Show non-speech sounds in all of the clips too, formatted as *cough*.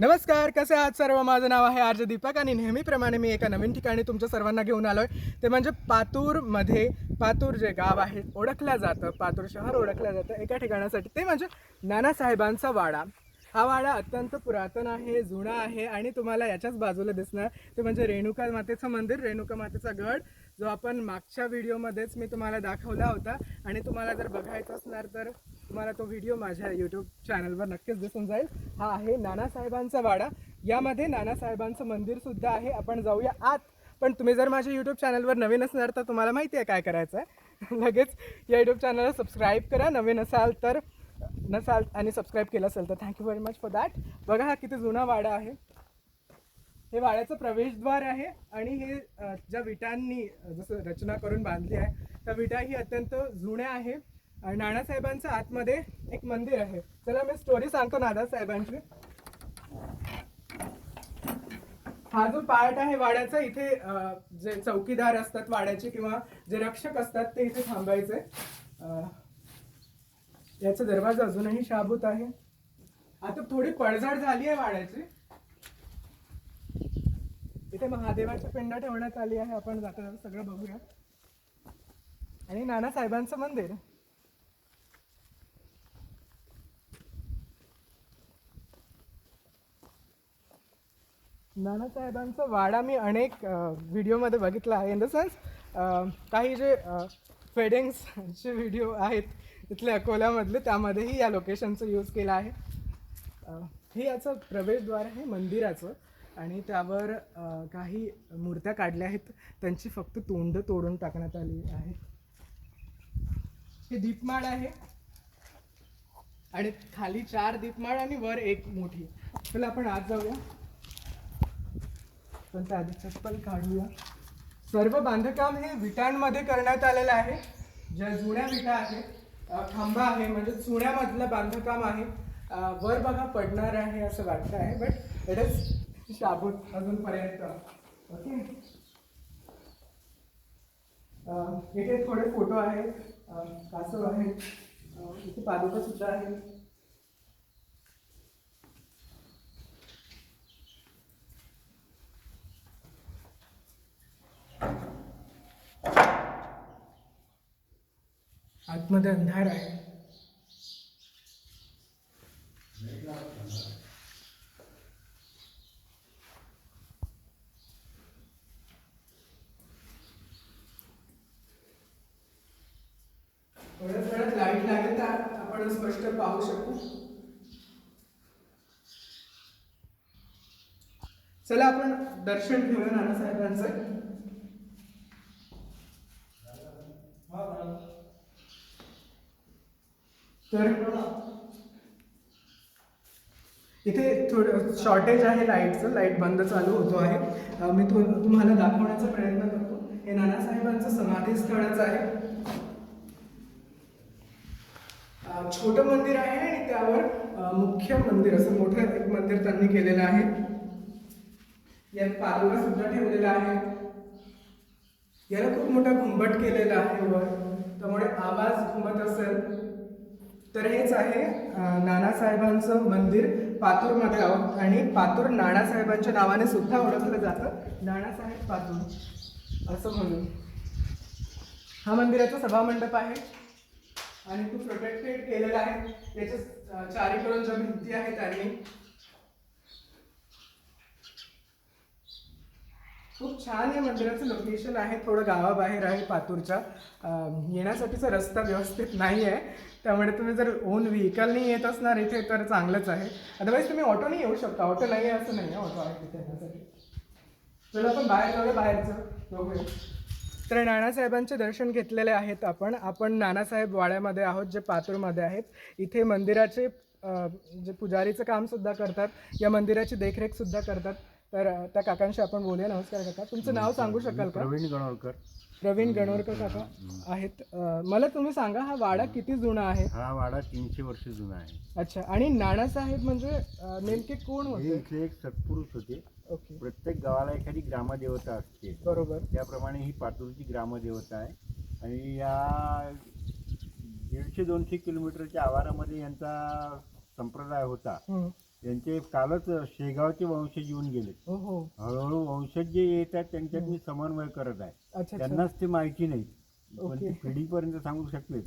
नमस्कार कसे आहात सर्व? माझं नाव आहे आर्ज दीपक आणि नेहमीप्रमाणे मी एका नवीन ठिकाणी तुमच्या सर्वांना घेऊन आलो आहे ते म्हणजे पातूरमध्ये पातूर जे गाव आहे ओळखलं जातं. पातूर शहर ओळखलं जातं एका ठिकाणासाठी. ते म्हणजे नानासाहेबांचा वाडा. हा वाडा अत्यंत पुरातन आहे जुना आहे आणि तुम्हाला याच्याच बाजूला दिसणार. ते म्हणजे रेणुका मातेचं मंदिर रेणुका मातेचा गड जो आपण मागच्या व्हिडिओमध्येच मी तुम्हाला दाखवला होता. आणि तुम्हाला जर बघायचं असणार तर तुम्हाला तो व्हिडिओ माझ्या यूट्यूब चॅनलवर नक्कीच दिसून जाईल. हा आहे नानासाहेबांचा वाडा. यामध्ये नानासाहेबांचं मंदिरसुद्धा आहे. आपण जाऊया आत. पण तुम्ही जर माझ्या यूट्यूब चॅनलवर नवीन असणार तर तुम्हाला माहिती आहे काय करायचं आहे *laughs* लगेच या यूट्यूब चॅनलला सबस्क्राईब करा. नवीन असाल तर नसाल आणि सबस्क्राईब केलं असेल तर thank you very much for that बघा हा किती जुना वाडा आहे. हे वाड्याचं प्रवेशद्वार आहे आणि हे ज्या विटांनी जसं रचना करून बांधली आहे त्या विटा ही अत्यंत जुन्या आहे. नानासाहेबांच्या नानासाहेबांचं आतमध्ये एक मंदिर आहे. चला मी स्टोरी सांगतो नानासाहेबांची हा जो पार्ट आहे वाड्याचा इथे जे चौकीदार असतात वाड्याचे किंवा जे रक्षक असतात ते इथे थांबायचे. याचा दरवाजा अजूनही शाबूत आहे. आता थोडी पडझड झाली आहे वाड्याची. इथे महादेवाची पिंड ठेवण्यात आली आहे. आपण जाता जाता सगळं बघूया. आणि नानासाहेबांचं मंदिर. नानासाहेबांचा वाडा मी अनेक व्हिडिओमध्ये बघितला आहे. इन द सेन्स काही जे फेडिंग्सचे व्हिडिओ आहेत इथले अकोल्यामधले त्यामध्येही या लोकेशनचा यूज केला आहे. हे याचं प्रवेशद्वार आहे मंदिराचं आणि त्यावर काही मूर्त्या काढल्या आहेत. त्यांची फक्त तोंड तोडून टाकण्यात आली आहे. हे दीपमाळ आहे. आणि खाली चार दीपमाळ आणि वर एक मोठी. चला आपण आज जाऊया. पण त्या आधी चप्पल काढूया. सर्व बांधकाम हे विटांमध्ये करण्यात आलेलं आहे. ज्या जुन्या विटा आहेत खांबा आहे म्हणजे चुन्यामधलं बांधकाम आहे. वर बघा पडणार आहे असं वाटतं आहे बट इट इज शाबूत अजूनपर्यंत. ओके इथे थोडे फोटो आहेत. कासव आहेत. इथे पादुका सुद्धा आहे आतमध्ये अंधार आहे. थोड्या थोड्यात लाइट लागेल तर आपण स्पष्ट पाहू शकू. चला आपण दर्शन घेऊया नानासाहेबांचं. तर इथे थोडं शॉर्टेज आहे लाईटचं लाइट बंद चालू होतो आहे. मी तो तुम्हाला दाखवण्याचा प्रयत्न करतो. हे नानासाहेबांचं समाधी स्थळच आहे. छोटं मंदिर आहे आणि त्यावर मुख्य मंदिर असं मोठं एक मंदिर त्यांनी केलेलं आहे. यात पादुका सुद्धा ठेवलेला आहे. याला खूप मोठा घुंबट केलेला आहे वर. त्यामुळे तर हेच आहे नानासाहेबांचं मंदिर पातूरमध्ये आहोत आणि पातूर नानासाहेबांच्या नावाने सुद्धा ओळखलं जातं. नानासाहेब पातूर असं म्हणून. हा मंदिराचा सभामंडप आहे. आणि तो प्रोटेक्टेड केलेला आहे. त्याच्या चारीकडून ज्या भिंती आहेत त्यांनी खूप छान या मंदिराचं लोकेशन आहे. थोडं गावाबाहेर आहे पातूरच्या. येण्यासाठीचा रस्ता व्यवस्थित नाही आहे त्यामुळे तुम्ही जर ओन व्हेकलनी येत असणार इथे तर चांगलंच आहे. अदरवाईज तुम्ही ऑटोने येऊ शकता. ऑटो नाही आहे असं नाही आहे ऑटो आहे तिथे येण्यासाठी. चला आपण बाहेर जाऊया. बाहेरचं बघूया. तर नानासाहेबांचे दर्शन घेतलेले आहेत आपण. आपण नानासाहेब वाड्यामध्ये आहोत जे पातूरमध्ये आहेत. इथे मंदिराचे जे पुजारीचं कामसुद्धा करतात या मंदिराची देखरेखसुद्धा करतात. तर त्या काकांशी आपण बोलूया. नमस्कार काका. तुमचं नाव सांगू शकाल का? प्रवीण गणोरकर. प्रवीण गणोरकर काका आहेत. अ, मला तुम्ही सांगा हा वाडा किती जुना आहे? हा वाडा तीनशे वर्ष जुना आहे. अच्छा. आणि नानासाहेब म्हणजे अ, नेमके कोण हे होते? इथले एक सत्पुरुष होते. ओके. प्रत्येक गावाला एखादी ग्रामदेवता असते. बरोबर. त्याप्रमाणे ही पातूरची ग्रामदेवता आहे. आणि या दीडशे दोनशे किलोमीटरच्या आवारामध्ये यांचा संप्रदाय होता. हम्म. यांचे कालच शेगावचे वंशज येऊन गेले. हो हो. हळूहळू वंशज जे येतात त्यांच्यात मी समन्वय करत आहे. अच्छा अच्छा. त्यांनाच ते माहिती नाही पण ओके. ते पिढीपर्यंत सांगू शकले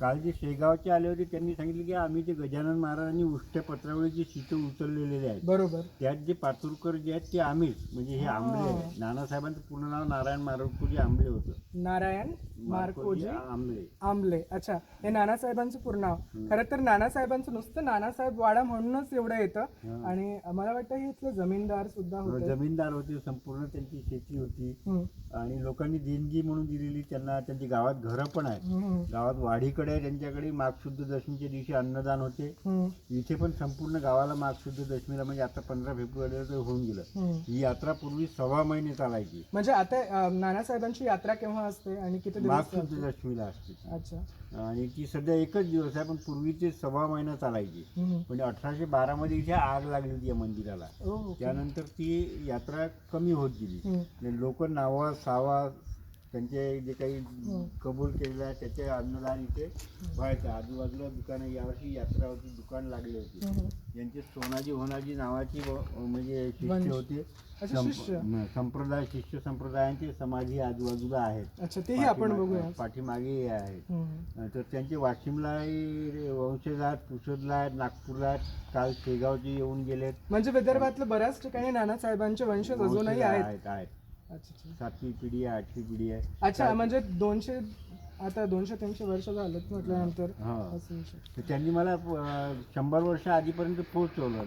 काल जे शेगावचे आले होते त्यांनी सांगितले की आम्ही ते गजानन महाराजांनी उष्ट्या पत्रावळीची शीतं उचललेले आहेत. बरोबर. त्यात जे पातुरकर जे आहेत ते आम्हीच म्हणजे हे हा. आहे नानासाहेबांचं पूर्ण नाव नारायण मारुटकुजी आंबळे होतं. नारायण मार्कोजी आंबळे आंबले. अच्छा हे नानासाहेबांचं पूर्ण नाव. खरं तर नानासाहेबांचं नुसतं नानासाहेब वाडा म्हणूनच एवढं येतं. हा. आणि मला वाटतं हे इथले जमीनदार सुद्धा होते. जमीनदार होते संपूर्ण त्यांची शेती होती. हम्म, आणि लोकांनी देणगी म्हणून दिलेली त्यांना त्यांची गावात घरं पण आहेत. गावात वाडीकडे त्यांच्याकडे माघ शुद्ध दशमीच्या दिवशी अन्नदान होते इथे पण संपूर्ण गावाला माघ शुद्ध दशमीला म्हणजे आता पंधरा फेब्रुवारीला ते होऊन गेलं. ही यात्रा पूर्वी सव्वा महिने चालायची म्हणजे आता नानासाहेबांची यात्रा केव्हा असते आणि किती माघ दिवस शुद्ध चालते? दशमीला असते अच्छा आणि ती सध्या एकच दिवस आहे पण पूर्वीचे सव्वा महिना चालायची. म्हणजे अठराशे बारा मध्ये इथे आग लागली होती या मंदिराला. त्यानंतर ती यात्रा कमी होत गेली हम्म. लोक नावा सावा त्यांचे जे काही कबूल केलेलं आहे त्याचे अन्नदान इथे व्हायचं. आजूबाजूला दुकानं यावर्षी यात्रा होती दुकान लागले होते. हम्म. यांचे सोनाजी होनाजी नावाची म्हणजे शिष्य. होते. संप्रदाय शिष्य संप्रदायांचे समाधी आजूबाजूला आहेत. अच्छा तेही आपण पाठीमागे आहेत. तर त्यांचे वाशिमलाही वंशज आहेत पुसदला आहेत नागपूरला आहेत. काल शेगावचे येऊन गेलेत. म्हणजे विदर्भातल्या बऱ्याच ठिकाणी नानासाहेबांचे वंशज अजूनही आहेत. सातवी पिढी आहे आठवी पिढी आहे. अच्छा म्हणजे दोनशे आता दोनशे तीनशे वर्ष झालेत म्हटल्यानंतर हा. असं. तर त्यांनी मला अं, शंभर वर्ष आधीपर्यंत पोहोचवलं.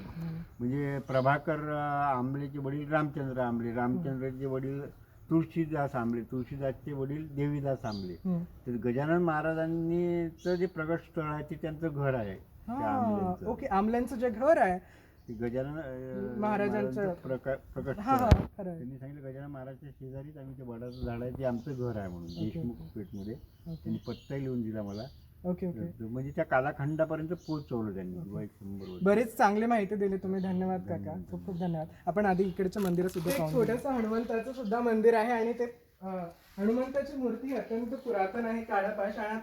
म्हणजे प्रभाकर अं, आंबलेचे वडील रामचंद्र आंबले. रामचंद्रचे वडील तुळशीदास आंबले. तुळशीदासचे वडील देवीदास आंबले. हम्म. तर गजानन महाराजांनी जे प्रगट स्थळ आहे ते त्यांचं घर आहे. त्या हा आंबलेंचं. ओके आमल्यांचं जे घर आहे ते गजानन अं, महाराजांचं- महाराजांचं प्रका- प्रकट हा हा. खरं आहे. त्यांनी सांगितलं गजानन महाराजच्या शेजारीच आम्ही ते वडाचं झाड आहे ते आमचं घर आहे म्हणून ओके, देशमुख. पेठमध्ये. ओके. त्यांनी पत्ता लिहून दिला मला. Okay okay. म्हणजे त्या कालाखंडापर्यंत पोहोचवलं त्यांनी किंवा एक शंभर वर्ष. बरीच चांगली माहिती दिली तुम्ही. धन्यवाद काका. खूप खूप धन्यवाद. आपण आधी इकडचं मंदिर सुद्धा पाहून छोटंसं हनुमंताचं सुद्धा मंदिर आहे आणि ते अं, हनुमंताची मूर्ती अत्यंत पुरातन आहे काळ्या पाषाणात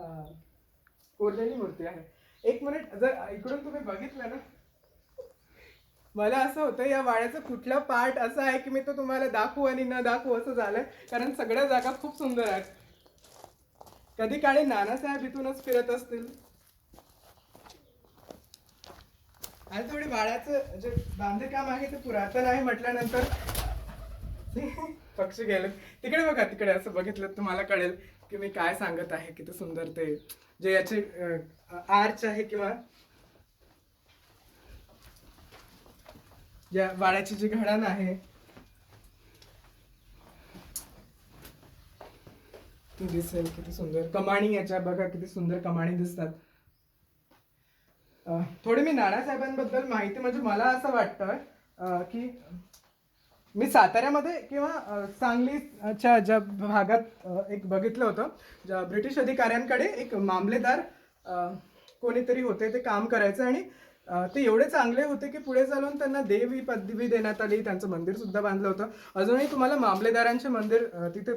अं, कोरलेली मूर्ती आहे. एक मिनिट जर इकडून तुम्ही बघितलं ना मला असं होतं या वाड्याचा कुठला पार्ट असा आहे की मी तो तुम्हाला दाखवू आणि न दाखवू असं झालंय कारण सगळ्या जागा खूप सुंदर आहेत. कधी काळी नानासाहेब इथूनच फिरत असतील. आणि थोडी वाड्याचं जे बांधकाम आहे ते पुरातन आहे म्हटल्यानंतर पक्षी गेले तिकडे बघा तिकडे असं बघितलं तुम्हाला कळेल की मी काय सांगत आहे किती सुंदर ते. जे याचे आर्च आहे किंवा या वाड्याची जी घडण आहे ती दिसेल किती सुंदर. कमाणी याच्या बघा किती सुंदर कमाणी दिसतात. थोडी मी नानासाहेबांबद्दल माहिती म्हणजे मला असं वाटतं की मी साताऱ्यामध्ये किंवा सांगलीच्या ज्या भागात एक बघितलं होतं ज्या ब्रिटिश अधिकाऱ्यांकडे एक मामलेदार कोणीतरी होते ते काम करायचं आणि ते एवढे चांगले होते की पुढे चालून त्यांना देव ही पदवी देण्यात आली त्यांचं मंदिर सुद्धा बांधलं होतं. अजूनही तुम्हाला मामलेदारांचे मंदिर तिथे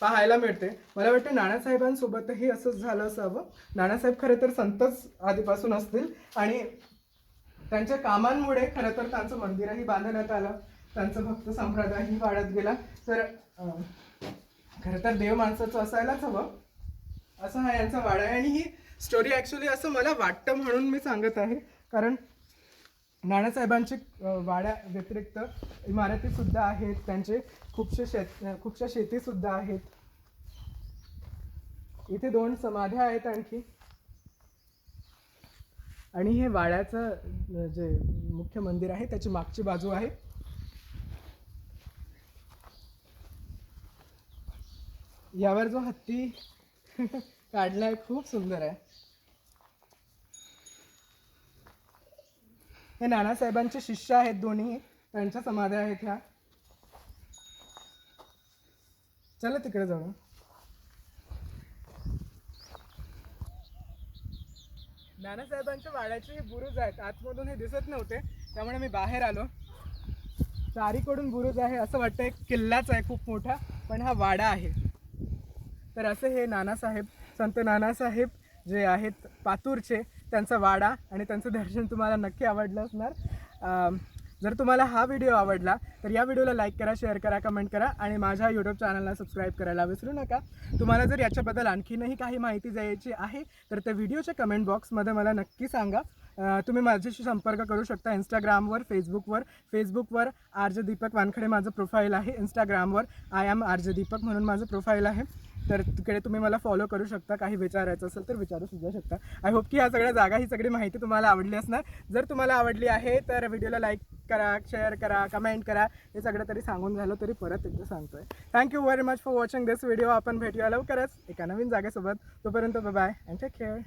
पाहायला मिळते. मला वाटतं नानासाहेबांसोबतही असंच झालं असावं. नानासाहेब खरं तर संतच आधीपासून असतील आणि त्यांच्या कामांमुळे खरं तर त्यांचं मंदिरही बांधण्यात आलं त्यांचं भक्त संप्रदायही वाढत गेला. तर खरं तर देव माणसाचं असायलाच हवं. असं हा यांचा वाडा आहे आणि ही स्टोरी ॲक्च्युली असं मला वाटतं म्हणून मी सांगत आहे. कारण नानासाहेबांची वाड्या व्यतिरिक्त इमारती सुद्धा आहेत त्यांचे खूपशे शेत खूपशा शेती सुद्धा आहेत. इथे दोन समाध्या आहेत आणखी. आणि हे वाड्याचं जे मुख्य मंदिर आहे त्याची मागची बाजू आहे. यावर जो हत्ती *laughs* काढला आहे खूप सुंदर आहे. हे नानासाहेबांचे शिष्य आहेत दोन्ही. त्यांच्या समाध्या आहेत ह्या. चला तिकडे जाऊ. नानासाहेबांच्या वाड्याचे हे बुरुज आहेत. आतमधून हे दिसत नव्हते. त्यामुळे मी बाहेर आलो. चारीकडून बुरुज आहे. असं वाटतं एक किल्लाच आहे खूप मोठा. पण हा वाडा आहे. तर असं हे नानासाहेब संत नानासाहेब जे आहेत पातूरचे त्यांचा वाडा आणि त्यांचं दर्शन तुम्हाला नक्की आवडलं असणार. जर तुम्हाला हा व्हिडिओ आवडला तर या व्हिडिओला लाईक करा शेअर करा कमेंट करा आणि माझ्या यूट्यूब चॅनलला सबस्क्राईब करायला विसरू नका. तुम्हाला जर याच्याबद्दल आणखीनही काही माहिती द्यायची आहे तर त्या व्हिडिओच्या कमेंट बॉक्समध्ये मला नक्की सांगा. तुम्ही माझ्याशी संपर्क करू शकता इंस्टाग्रामवर फेसबुकवर फेसबुकवर आर जे दीपक वानखडे माझं प्रोफाईल आहे. इंस्टाग्रामवर I M R J Deepak म्हणून माझं प्रोफाईल आहे. तर तिकडे तुम्ही मला फॉलो करू शकता. काही विचारायचं असेल तर विचारू सुद्धा शकता. आय होप की ह्या सगळ्या जागा ही सगळी माहिती तुम्हाला आवडली असणार. जर तुम्हाला आवडली आहे तर व्हिडिओला लाईक करा शेअर करा कमेंट करा. हे सगळं तरी सांगून झालं तरी परत एकदा सांगतोय. Thank you very much for watching this video आपण भेटूया लवकरच एका नवीन जागेसोबत. तोपर्यंत बाय अँड टेक केअर